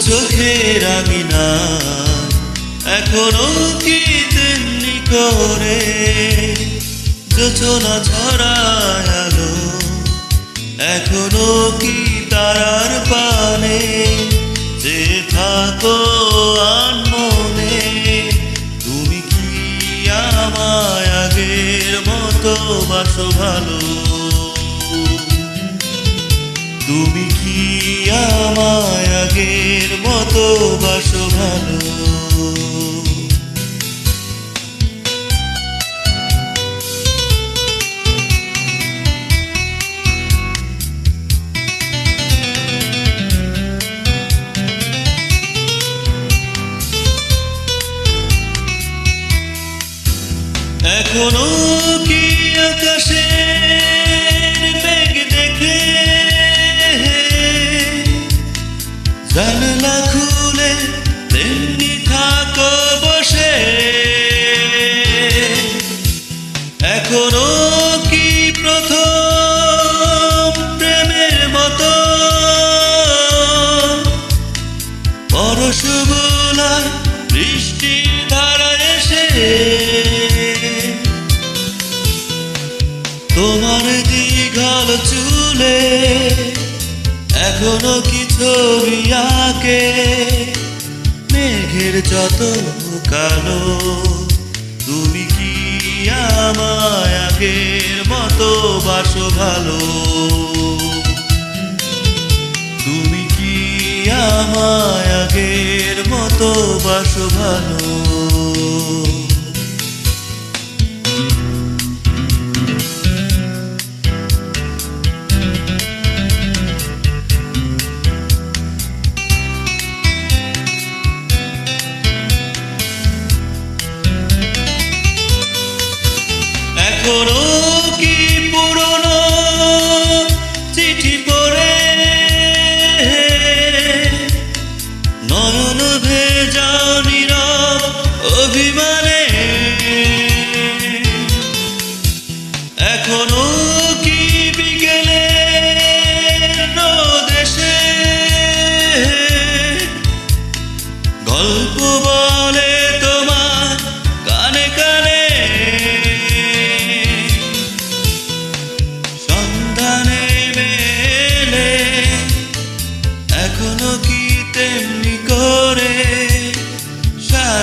চোখের আমি না এখনও কি তেমনি করে? যোচনা ছড়ায় এখনও কি তারার পানে? যে থাকো আনমনে, তুমি কি আমায় আগের মতো বাসো ভালো? তুমি কি আমায় আগের মতো বাসো ভালো? এখনও জানলা খুলে তেমনি থাকো বসে। এখনও কি প্রথম প্রেমের মতো? পরশ বোলায় বৃষ্টির ধারা এসে। তোমার দীঘল চুলে এখনও কি ছবি আঁকে? মেঘের যত কালো, তুমি কি আমায় আগের মতো বাসো ভালো? তুমি কি আমায় আগের মতো বাসো ভালো? এখনও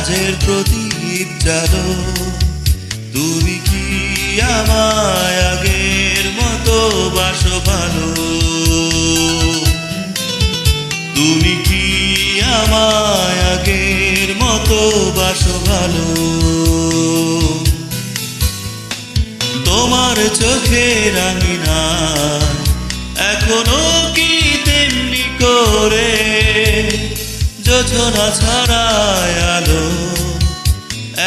সাজের প্রদীপ জালো তুমি কি আমায় আগের মতো বাসো ভালো? তুমি কি আমায় আগের মতো বাসো ভালো? তোমার চোখের রাঙিনা যোজনা ছাড়ায় আলো।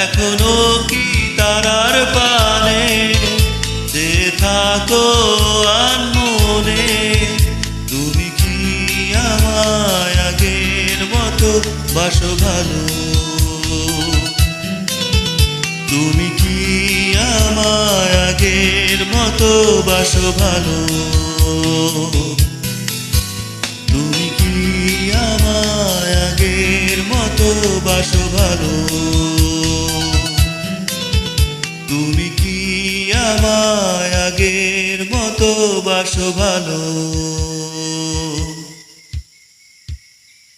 এখনও কি তারার পানে? যে থাকো আনমনে, তুমি কি আমায় আগের মতো বাসো ভালো? তুমি কি আমায় আগের মতো বাসো ভালো? বাসো ভালো। তুমি কি আমায় আগের মতো বাসো ভালো?